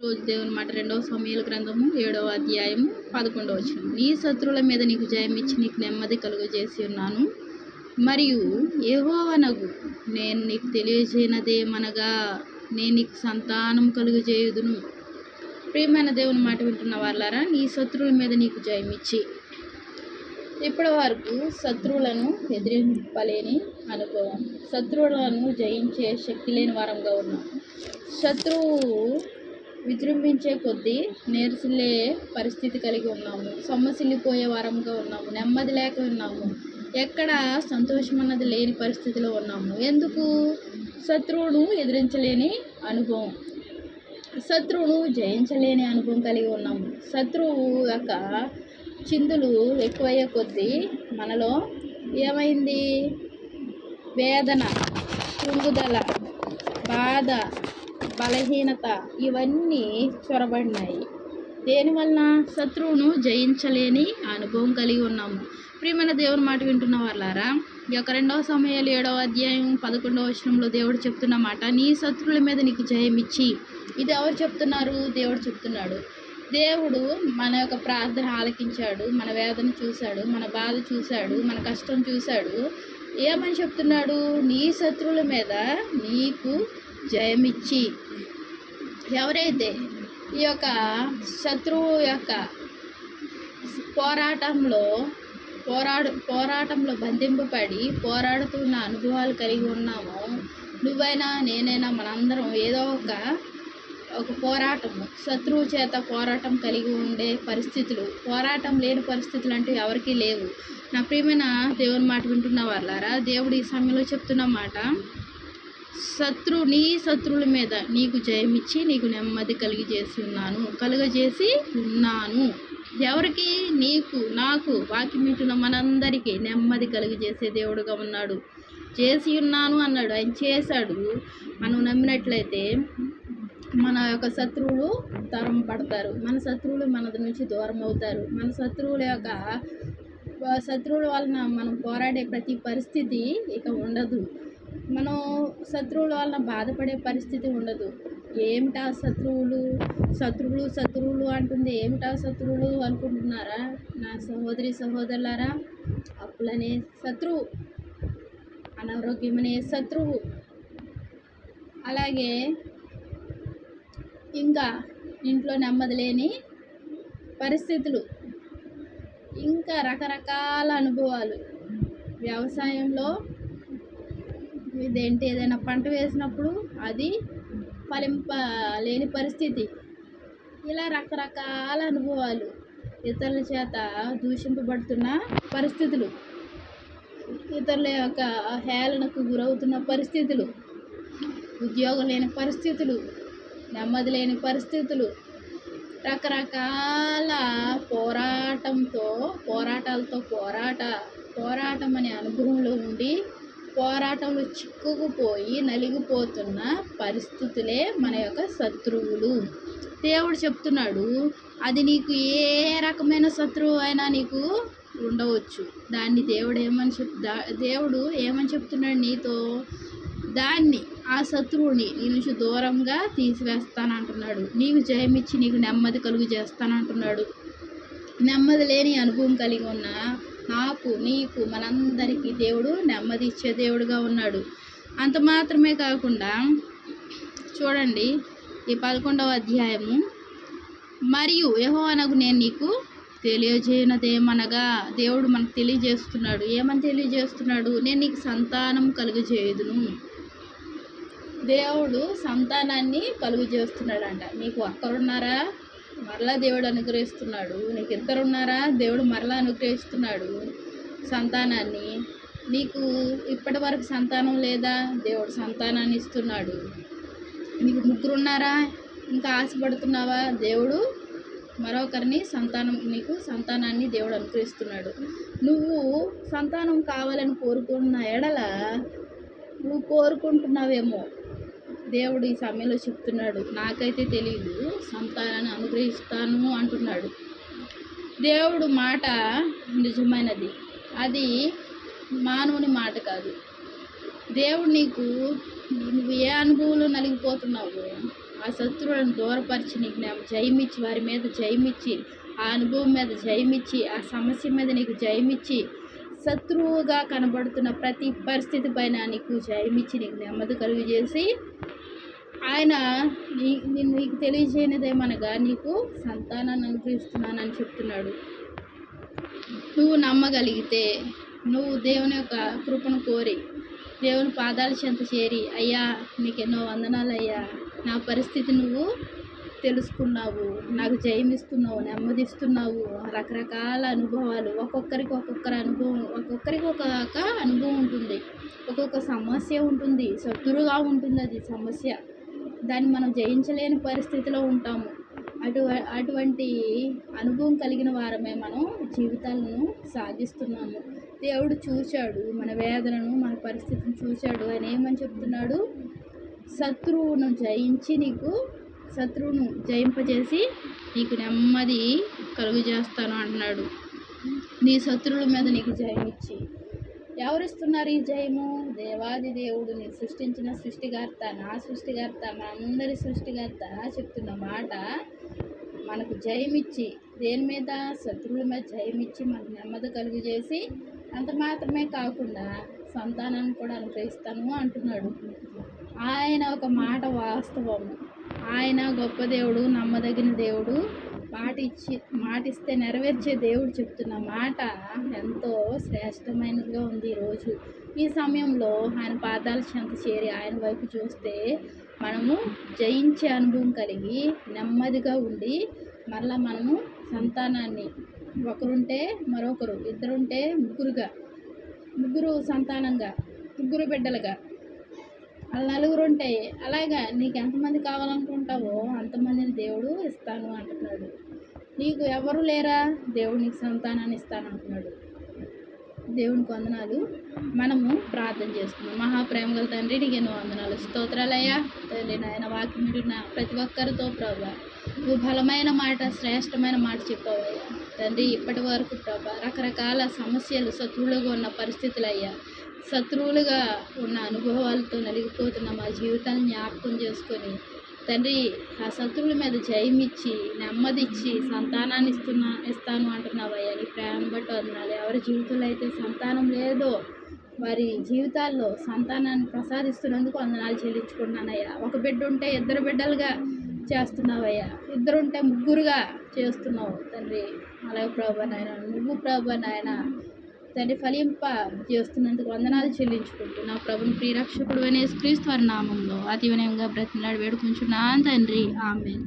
రోజు దేవుని మాట రెండవ సమయాల గ్రంథము ఏడవ అధ్యాయము పదకొండవ వచనం. నీ శత్రువుల మీద నీకు జయం ఇచ్చి నీకు నెమ్మది కలుగజేసి ఉన్నాను. మరియు యెహోవానగు నేను నీకు తెలియజేయనదేమనగా నేను నీకు సంతానం కలుగజేయుదును. ప్రియమైన దేవుని మాట వింటున్న వాళ్ళారా నీ శత్రువుల మీద నీకు జయమిచ్చి ఇప్పటి వరకు శత్రువులను ఎదిరింపలేని అనుభవం. శత్రువులను జయించే శక్తి లేని వారంగా ఉన్నాం. శత్రువు విజృంభించే కొద్దీ నేర్చులే పరిస్థితి కలిగి ఉన్నాము. సొమ్మసిల్లిపోయే వారంగా ఉన్నాము. నెమ్మది లేక ఉన్నాము. ఎక్కడ సంతోషం అన్నది లేని పరిస్థితిలో ఉన్నాము. ఎందుకు? శత్రువును ఎదిరించలేని అనుభవం. శత్రువును జయించలేని అనుభవం కలిగి ఉన్నాము. శత్రువు యొక్క చిందులు ఎక్కువయ్యే కొద్దీ మనలో ఏమైంది? వేదన కృంగుదల బాధ బలహీనత ఇవన్నీ చొరబడినాయి. దేనివలన శత్రువును జయించలేని అనుభవం కలిగి ఉన్నాము. ప్రియమైన దేవుని మాట వింటున్న వాళ్ళారా ఈ యొక్క రెండవ సమయాలు ఏడవ అధ్యాయం పదకొండవ వచనంలో దేవుడు చెప్తున్న మాట నీ శత్రువుల మీద నీకు జయమిచ్చి ఇది ఎవరు చెప్తున్నారు? దేవుడు చెప్తున్నాడు. దేవుడు మన యొక్క ప్రార్థన ఆలకించాడు మన వేదన చూశాడు మన బాధ చూశాడు మన కష్టం చూశాడు. ఏమని చెప్తున్నాడు? నీ శత్రువుల మీద నీకు జయమిచ్చి ఎవరైతే ఈ యొక్క శత్రువు యొక్క పోరాటంలో పోరాడు పోరాటంలో బంధింపబడి పోరాడుతున్న అనుభవాలు కలిగి ఉన్నామో నువ్వైనా నేనైనా మనందరం ఏదో ఒక ఒక పోరాటం శత్రువు చేత పోరాటం కలిగి ఉండే పరిస్థితులు పోరాటం లేని పరిస్థితులు అంటూ ఎవరికీ లేవు. నా ప్రియమైన దేవుని మాట వింటున్న వాళ్ళారా దేవుడు ఈ సమయంలో చెప్తున్న మాట శత్రు నీ శత్రువుల మీద నీకు జయమిచ్చి నీకు నెమ్మది కలిగి చేసి ఉన్నాను కలుగజేసి ఉన్నాను. ఎవరికి? నీకు నాకు వాక్యం మనందరికీ నెమ్మది కలిగజేసే దేవుడుగా ఉన్నాడు. చేసి ఉన్నాను అన్నాడు. ఆయన చేశాడు. మనం నమ్మినట్లయితే మన యొక్క శత్రువులు తరం పడతారు. మన శత్రువులు మన నుంచి దూరం అవుతారు. మన శత్రువుల యొక్క శత్రువుల వలన మనం పోరాడే ప్రతి పరిస్థితి ఇక ఉండదు. మనం శత్రువుల వలన బాధపడే పరిస్థితి ఉండదు. ఏమిటా శత్రువులు? శత్రువులు శత్రువులు అంటుంది. ఏమిటా శత్రువులు అనుకుంటున్నారా? నా సహోదరి సహోదరులారా అప్పులనే శత్రువు అనారోగ్యమనే శత్రువు. అలాగే ఇంకా ఇంట్లో నెమ్మది లేని పరిస్థితులు ఇంకా రకరకాల అనుభవాలు. వ్యవసాయంలో ఇదేంటి? ఏదైనా పంట వేసినప్పుడు అది ఫలింప లేని పరిస్థితి. ఇలా రకరకాల అనుభవాలు ఇతరుల చేత దూషింపబడుతున్న పరిస్థితులు. ఇతరుల యొక్క హేళనకు గురవుతున్న పరిస్థితులు. ఉద్యోగం లేని పరిస్థితులు. నెమ్మది లేని పరిస్థితులు. రకరకాల పోరాటంతో పోరాటాలతో పోరాట పోరాటం అనే అనుభవంలో ఉండి పోరాటంలో చిక్కుకుపోయి నలిగిపోతున్న పరిస్థితులే మన యొక్క శత్రువులు. దేవుడు చెప్తున్నాడు అది నీకు ఏ రకమైన శత్రువు అయినా నీకు ఉండవచ్చు. దాన్ని దేవుడు ఏమని చెప్ దేవుడు ఏమని చెప్తున్నాడు నీతో? దాన్ని ఆ శత్రువుని నీ నుంచి దూరంగా తీసివేస్తానంటున్నాడు. నీకు జయమిచ్చి నీకు నెమ్మది కలుగు చేస్తానంటున్నాడు. నెమ్మది లేని అనుభవం కలిగి ఉన్న నాకు నీకు మనందరికీ దేవుడు నెమ్మది ఇచ్చే దేవుడుగా ఉన్నాడు. అంత మాత్రమే కాకుండా చూడండి ఈ పదకొండవ అధ్యాయము. మరియు యహోవనకు నేను నీకు తెలియజేయనదేమనగా దేవుడు మనకు తెలియజేస్తున్నాడు. ఏమని తెలియజేస్తున్నాడు? నేను నీకు సంతానం కలుగజేయుదును. దేవుడు సంతానాన్ని కలుగు చేస్తున్నాడంట నీకు ఒక్కరున్నారా మరలా దేవుడు అనుగ్రహిస్తున్నాడు. నీకు ఇద్దరున్నారా? దేవుడు మరలా అనుగ్రహిస్తున్నాడు. సంతానాన్ని. నీకు ఇప్పటి వరకు సంతానం లేదా? దేవుడు సంతానాన్ని ఇస్తున్నాడు. నీకు ముగ్గురు ఉన్నారా ఇంకా ఆశపడుతున్నావా? దేవుడు మరొకరిని సంతానం నీకు సంతానాన్ని దేవుడు అనుగ్రహిస్తున్నాడు. నువ్వు సంతానం కావాలని కోరుకున్న ఎడల నువ్వు కోరుకుంటున్నావేమో. దేవుడు ఈ సమయంలో చెప్తున్నాడు. నాకైతే తెలియదు సంతానాన్ని అనుగ్రహిస్తాను అంటున్నాడు. దేవుడు మాట నిజమైనది. అది మానవుని మాట కాదు. దేవుడు నీకు నువ్వు ఏ అనుభవంలో నలిగిపోతున్నావు ఆ శత్రువులను దూరపరిచి నీకు నేను జయమిచ్చి వారి మీద జయమిచ్చి ఆ అనుభవం మీద జయమిచ్చి ఆ సమస్య మీద నీకు జయమిచ్చి శత్రువుగా కనబడుతున్న ప్రతి పరిస్థితి పైన నీకు జయమిచ్చి నీకు నెమ్మది కలుగు చేసి ఆయన నీ నేను నీకు తెలియజేయనిదేమనగా నీకు సంతానాన్ని అనుగ్రహిస్తున్నానని చెప్తున్నాడు. నువ్వు నమ్మగలిగితే నువ్వు దేవుని యొక్క కృపను కోరి దేవుని పాదాల చెంత చేరి అయ్యా నీకు ఎన్నో వందనాలు అయ్యా నా పరిస్థితి నువ్వు తెలుసుకున్నావు నాకు జయమిస్తున్నావు నెమ్మదిస్తున్నావు. రకరకాల అనుభవాలు ఒక్కొక్కరికి ఒక్కొక్కరి అనుభవం ఒక్కొక్కరికి ఒక్కొక్క అనుభవం ఉంటుంది. ఒక్కొక్క సమస్య ఉంటుంది శత్రువుగా ఉంటుంది అది సమస్య. దాన్ని మనం జయించలేని పరిస్థితిలో ఉంటాము. అటు అటువంటి అనుభవం కలిగిన వారమే మనం జీవితాలను సాగిస్తున్నాము. దేవుడు చూశాడు మన వేదనను మన పరిస్థితిని చూశాడు. ఆయన ఏమని చెప్తున్నాడు? శత్రువును జయించి నీకు శత్రువును జయింపజేసి నీకు నెమ్మది కలుగు చేస్తాను అంటున్నాడు నీ శత్రువుల మీద నీకు జయం ఇచ్చి. ఎవరిస్తున్నారు ఈ జయము? దేవాది దేవుడు నీ సృష్టించిన సృష్టికర్త నా సృష్టికర్త మనందరి సృష్టికర్త చెప్తున్న మాట మనకు జయమిచ్చి దేని మీద శత్రువుల మీద జయమిచ్చి మనకు నెమ్మది కలుగు చేసి అంత మాత్రమే కాకుండా సంతానాన్ని కూడా అనుగ్రహిస్తాను అంటున్నాడు. ఆయన ఒక మాట వాస్తవం. ఆయన గొప్ప దేవుడు నమ్మదగిన దేవుడు. మాట ఇచ్చి మాట ఇస్తే నెరవేర్చే దేవుడు చెప్తున్న మాట ఎంతో శ్రేష్టమైనదిగా ఉంది ఈరోజు. ఈ సమయంలో ఆయన పాదాల చెంత చేరి ఆయన వైపు చూస్తే మనము జయించే అనుభవం కలిగి నెమ్మదిగా ఉండి మరలా మనము సంతానాన్ని ఒకరుంటే మరొకరు ఇద్దరుంటే ముగ్గురుగా ముగ్గురు సంతానంగా ముగ్గురు బిడ్డలుగా అలా నలుగురు ఉంటాయి అలాగా నీకు ఎంతమంది కావాలనుకుంటావో అంతమందిని దేవుడు ఇస్తాను అంటున్నాడు. నీకు ఎవరు లేరా? దేవుడు నీకు సంతానాన్ని ఇస్తాను అంటున్నాడు దేవునికి వందనాలు. మనము ప్రార్థన చేసుకున్నాం మహాప్రేమ గల తండ్రి నీకు ఎన్నో వందనాలు. స్తోత్రాలయ్యా తండ్రి నాయన వాక్యం వింటున్న ప్రతి ఒక్కరితో ప్రభా. నువ్వు బలమైన మాట శ్రేష్టమైన మాట చెప్పావయ్యా తండ్రి ఇప్పటి వరకు ప్రభా రకరకాల సమస్యలు శత్రువులుగా ఉన్న పరిస్థితులు అయ్యా. శత్రువులుగా ఉన్న అనుభవాలతో నలిగిపోతున్న మా జీవితాన్ని జ్ఞాపకం చేసుకొని తండ్రి ఆ శత్రువుల మీద జయమిచ్చి నెమ్మదిచ్చి సంతానాన్ని ఇస్తున్నా ఇస్తాను అంటున్నావయ్యా. నీ ప్రేమ బట్టి వందనాలు. ఎవరి జీవితంలో అయితే సంతానం లేదో వారి జీవితాల్లో సంతానాన్ని ప్రసాదిస్తున్నందుకు వందనాలు చెల్లించుకుంటున్నానయ్యా. ఒక బిడ్డ ఉంటే ఇద్దరు బిడ్డలుగా చేస్తున్నావయ్యా. ఇద్దరుంటే ముగ్గురుగా చేస్తున్నావు తండ్రి. అలాగే ప్రభా నాయన నువ్వు ప్రభా నాయన తండ్రి ఫలింప చేస్తున్నందుకు వందనాలు చెల్లించుకుంటూ నా ప్రభుని ప్రియరక్షకుడు అనే క్రీస్తు వారి నామంలో అతి వినయంగా బ్రతిమలాడి వేడుకుంటున్నాను తండ్రి. ఆమె